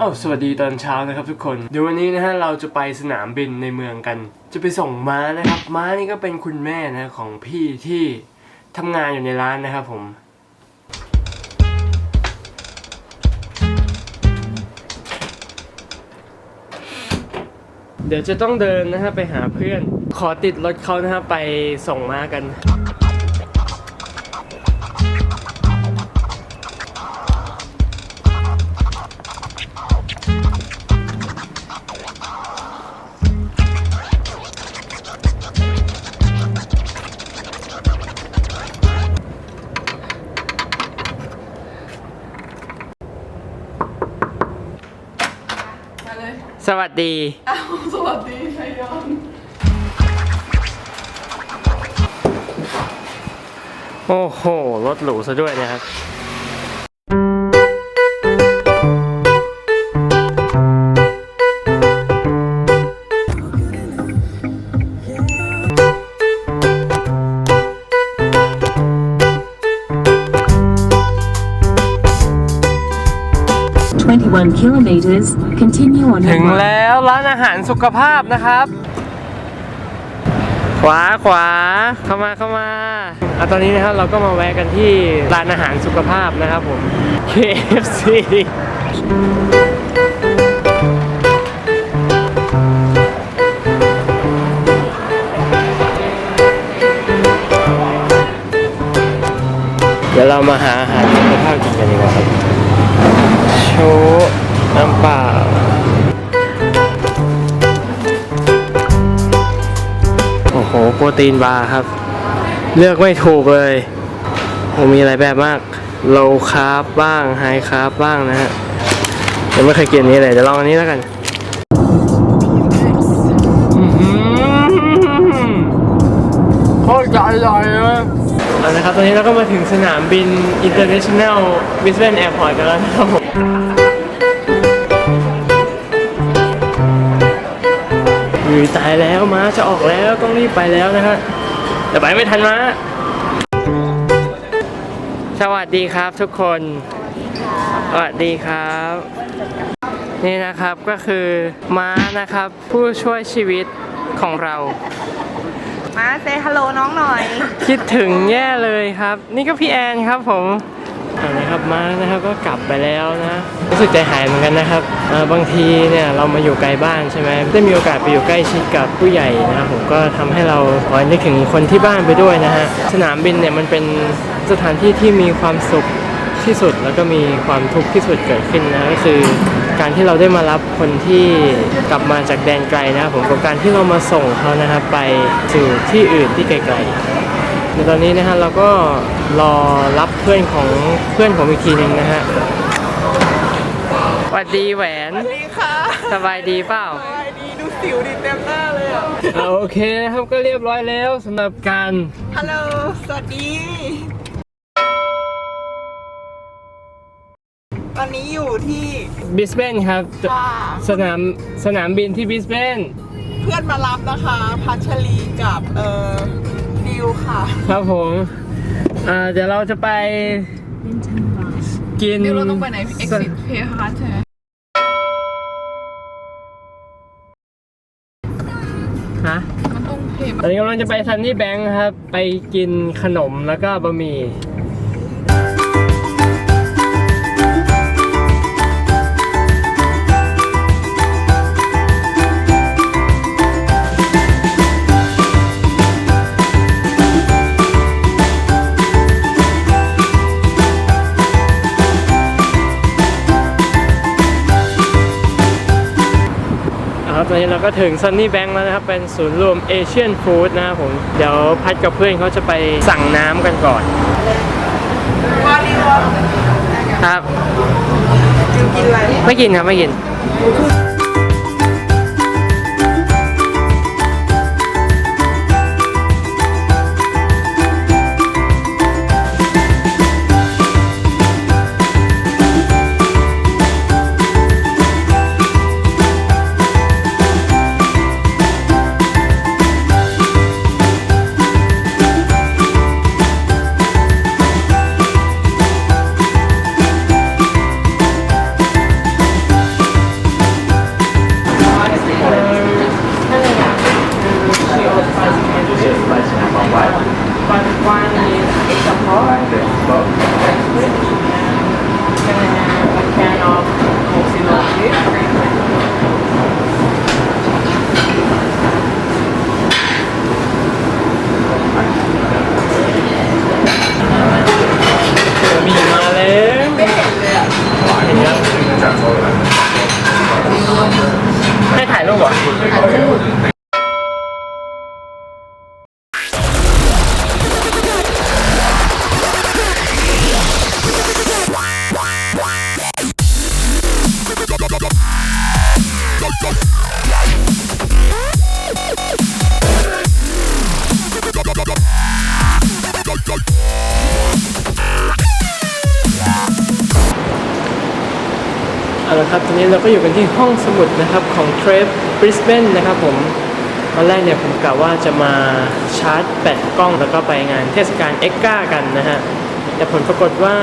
อ้าวสวัสดีตอนเช้านะครับทุกคน เดี๋ยววันนี้นะฮะเราจะไปสนามบินในเมืองกัน จะไปส่งม้านะครับ ม้านี่ก็เป็นคุณแม่นะของพี่ที่ทำงานอยู่ในร้านนะครับผมเดี๋ยวจะต้องเดินนะฮะไปหาเพื่อน ขอติดรถเขานะฮะไปส่งม้ากัน สวัสดี อ้าวสวัสดีชัยยอนโอ้โห รถหรูซะด้วยนะครับ 1 kilometers, continue on ถึงแล้วร้านอาหารสุขภาพนะครับ ขวาขวาเข้ามาเข้ามาอะตอนนี้นะครับเราก็มาแวะกันที่ร้านอาหารสุขภาพนะครับผม KFC เดี๋ยวเรามาหาอาหารสุขภาพกินกันดีกว่าครับ ชว์น้ำเปล่าโอ้โห โปรตีนบาร์ครับ เลือกไม่ถูกเลยโอ้มีอะไรแบบมากโลคาร์บบ้างไฮคาร์บบ้างนะฮะยังไม่เคยกินนี้เลยเดี๋ยวลองอันนี้แล้วกันโคตรใหญ่ๆเลย เอาละครับ ตอนนี้เราก็มาถึงสนามบิน International Brisbane Airport กันแล้วนะครับผมอุ้ยตายแล้วม้าจะออกแล้วต้องรีบไปแล้วนะฮะแต่ไปไม่ทันม้า สวัสดีครับทุกคน สวัสดีครับ นี่นะครับก็คือม้านะครับผู้ช่วยชีวิตของเรา มาเซฮัลโหลน้องหน่อย คิดถึงแย่เลยครับ นี่ก็พี่แอนครับผมเอาละครับมานะครับก็กลับไปแล้วนะรู้สึกใจหายเหมือนกันนะครับอ่าบางทีเนี่ยเรามาอยู่ไกลบ้านใช่ไหมได้มีโอกาสไปอยู่ใกล้ชิดกับผู้ใหญ่นะครับผมก็ทำให้เราคอยนึกถึงคนที่บ้านไปด้วยนะฮะสนามบินเนี่ยมันเป็นสถานที่ที่มีความสุขที่สุดแล้วก็มีความทุกข์ที่สุดเกิดขึ้นนะก็คือ การที่เราได้มารับคนที่กลับมาจากแดนไกลนะครับผมกับการที่เรามาส่งเขานะครับไปสู่ที่อื่นที่ไกลๆในตอนนี้นะฮะเราก็รอรับเพื่อนของเพื่อนผมอีกทีหนึ่งนะฮะสวัสดีแหวนดีค่ะสบายดีเปล่าสบายดีดูสิวดิเต็มหน้าเลยอะอ่าโอเคนะครับก็เรียบร้อยแล้วสำหรับการฮัลโหลสวัสดี อนนี้อยู่ที่บิสเบนครับอ่าสนามสนามบินที่บิสเบนเพื่อนมารับนะคะ พัชรีกับเอ่อดิวค่ะครับผมอ่าเดี๋ยวเราจะไปกิน ดิวเราต้องไปไหน exit เพย์ฮาร์ใช่ไหมฮะมันต้องเพย์ตอนนี้กำลังจะไปซันนี่แบงค์ครับ ไปกินขนมแล้วก็บะหมี่ วันนี้เราก็ถึงซันนี่แบงค์แล้วนะครับ เป็นศูนย์รวมเอเชียนฟู้ดนะครับผม เดี๋ยวพัดกับเพื่อนเขาจะไปสั่งน้ำกันก่อน ครับดิวกินอะไรไม่กินครับ ไม่กิน อาจจะหลุดาละครับตอนนี้เราก็อยู่กันที่ห้องสมุดนะครับของเทรฟบริสเบนนะครับผมตอนแรกเนี่ยผมกะว่าจะมาชาร์จแบตกล้องแล้วก็ไปงานเทศกาลเอ็กกากันนะฮะแต่ผลปรากฏว่า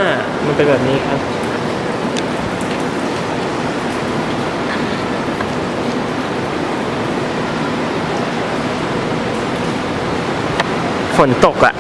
มันเป็นแบบนี้ครับฝนตกอะ